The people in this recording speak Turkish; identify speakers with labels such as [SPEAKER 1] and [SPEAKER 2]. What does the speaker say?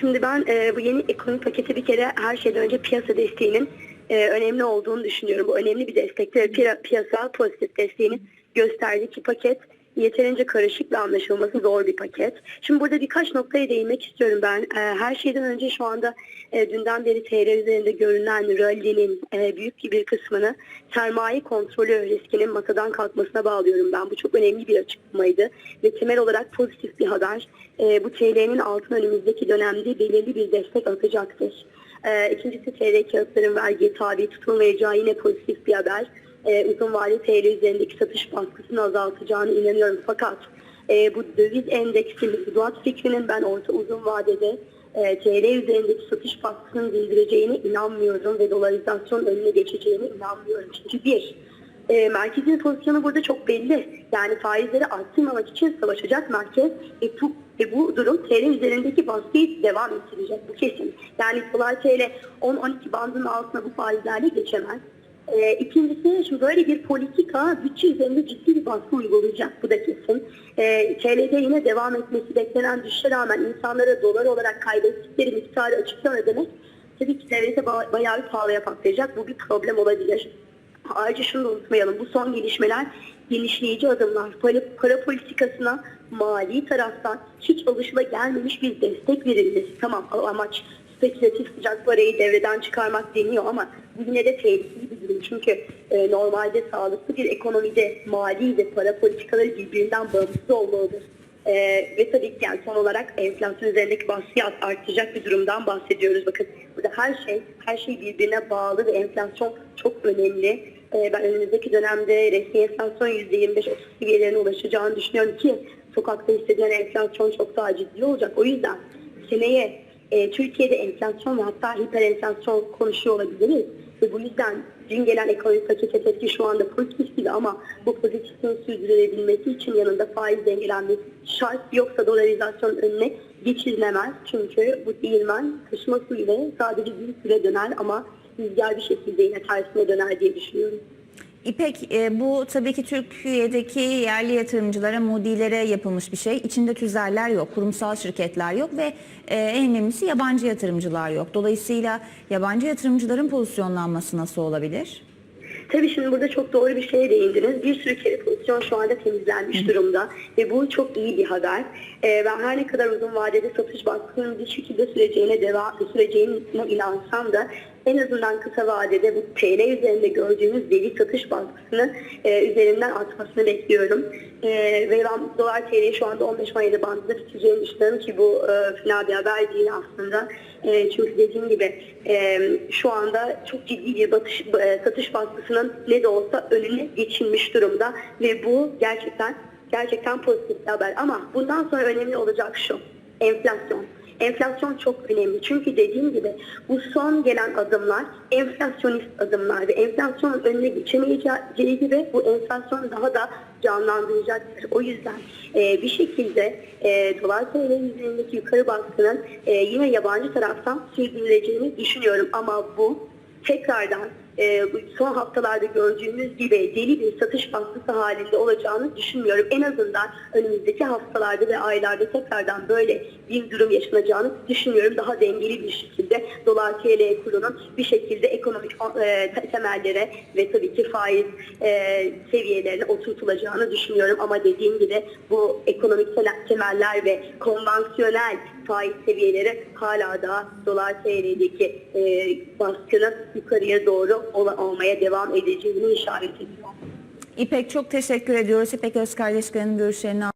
[SPEAKER 1] Şimdi ben e, bu yeni ekonomi paketi bir kere her şeyden önce piyasa desteğinin e, önemli olduğunu düşünüyorum. Bu önemli bir destektir. Piya- Piyasa pozitif desteğinin gösterdiği ki paket yeterince karışık ve anlaşılması zor bir paket. Şimdi burada birkaç noktaya değinmek istiyorum ben. E, her şeyden önce şu anda e, dünden beri TL üzerinde görünen rallinin e, büyük bir kısmını sermaye kontrolü riskinin masadan kalkmasına bağlıyorum ben. Bu çok önemli bir açıklamaydı ve temel olarak pozitif bir haber. E, bu TL'nin altın önümüzdeki dönemde belirli bir destek atacaktır. E, ikincisi TL kağıtların vergiye tabi tutulmayacağı yine pozitif bir haber. E, uzun vadeli TL üzerindeki satış baskısını azaltacağını inanıyorum. Fakat e, bu döviz endeksi mevduat fikrinin ben orta uzun vadede e, TL üzerindeki satış baskısının dindireceğine inanmıyorum ve dolarizasyon önüne geçeceğine inanmıyorum. Çünkü bir, e, merkezin pozisyonu burada çok belli. Yani faizleri arttırmamak için savaşacak merkez ve bu, ve bu durum TL üzerindeki baskıyı devam ettirecek. Bu kesin. Yani dolar TL 10-12 bandının altına bu faizlerle geçemez. E, ikincisi şimdi böyle bir politika bütçe üzerinde ciddi bir baskı uygulayacak. Bu da kesin. E, TL'de yine devam etmesi beklenen düşüşe rağmen insanlara dolar olarak kaybettikleri miktarı açıklama demek tabii ki devlete ba- bayağı bir pahalıya patlayacak. Bu bir problem olabilir. Ayrıca şunu da unutmayalım. Bu son gelişmeler genişleyici adımlar. Para, para politikasına mali taraftan hiç alışıla gelmemiş bir destek verilmesi. Tamam amaç spekülatif sıcak parayı devreden çıkarmak deniyor ama bu yine de tehlikeli bir durum. Çünkü e, normalde sağlıklı bir ekonomide mali ve para politikaları birbirinden bağımsız olmalıdır. Ee, ve tabii ki yani son olarak enflasyon üzerindeki baskıyı artacak bir durumdan bahsediyoruz. Bakın burada her şey her şey birbirine bağlı ve enflasyon çok önemli. Ee, ben önümüzdeki dönemde resmi enflasyon %25-30 seviyelerine ulaşacağını düşünüyorum ki sokakta hissedilen enflasyon çok daha ciddi olacak. O yüzden seneye e, Türkiye'de enflasyon ve hatta hiperenflasyon konuşuyor olabiliriz. Ve bu yüzden dün gelen ekonomik paket tepki şu anda pozitif gibi ama bu pozitifin sürdürülebilmesi için yanında faiz dengelenmesi şart yoksa dolarizasyon önüne geçilemez. Çünkü bu değirmen kışma suyuyla sadece bir süre döner ama rüzgar bir şekilde yine tersine döner diye düşünüyorum.
[SPEAKER 2] İpek e, bu tabii ki Türkiye'deki yerli yatırımcılara, Moody'lere yapılmış bir şey. İçinde tüzeller yok, kurumsal şirketler yok ve e, en önemlisi yabancı yatırımcılar yok. Dolayısıyla yabancı yatırımcıların pozisyonlanması nasıl olabilir?
[SPEAKER 1] Tabii şimdi burada çok doğru bir şeye değindiniz. Bir sürü kere pozisyon şu anda temizlenmiş durumda ve bu çok iyi bir haber. Ee, ben her ne kadar uzun vadede satış baskısının bir şekilde süreceğine devam süreceğine inansam da en azından kısa vadede bu TL üzerinde gördüğümüz deli satış baskısını e, üzerinden atmasını bekliyorum. E, ve ben dolar TL'yi şu anda 15-17 bandında biteceğini düşünüyorum ki bu e, final bir haber değil aslında. E, çünkü dediğim gibi e, şu anda çok ciddi bir batış, e, satış baskısının ne de olsa önüne geçilmiş durumda ve bu gerçekten gerçekten pozitif bir haber. Ama bundan sonra önemli olacak şu enflasyon. Enflasyon çok önemli. Çünkü dediğim gibi bu son gelen adımlar enflasyonist adımlar ve enflasyonun önüne geçemeyeceği gibi bu enflasyonu daha da canlandıracaktır. O yüzden e, bir şekilde e, dolar TL üzerindeki yukarı baskının e, yine yabancı taraftan sürdürüleceğini düşünüyorum. Ama bu tekrardan e, bu son haftalarda gördüğümüz gibi deli bir satış baskısı halinde olacağını düşünmüyorum. En azından önümüzdeki haftalarda ve aylarda tekrardan böyle bir durum yaşanacağını düşünüyorum. Daha dengeli bir şekilde dolar TL kurunun bir şekilde ekonomik e, te- temellere ve tabii ki faiz e, seviyelerine oturtulacağını düşünüyorum. Ama dediğim gibi bu ekonomik te- temeller ve konvansiyonel faiz seviyeleri hala da dolar TL'deki e, baskının yukarıya doğru ola- olmaya devam edeceğini işaret ediyor.
[SPEAKER 2] İpek çok teşekkür ediyoruz. İpek Özkardeşkan'ın görüşlerini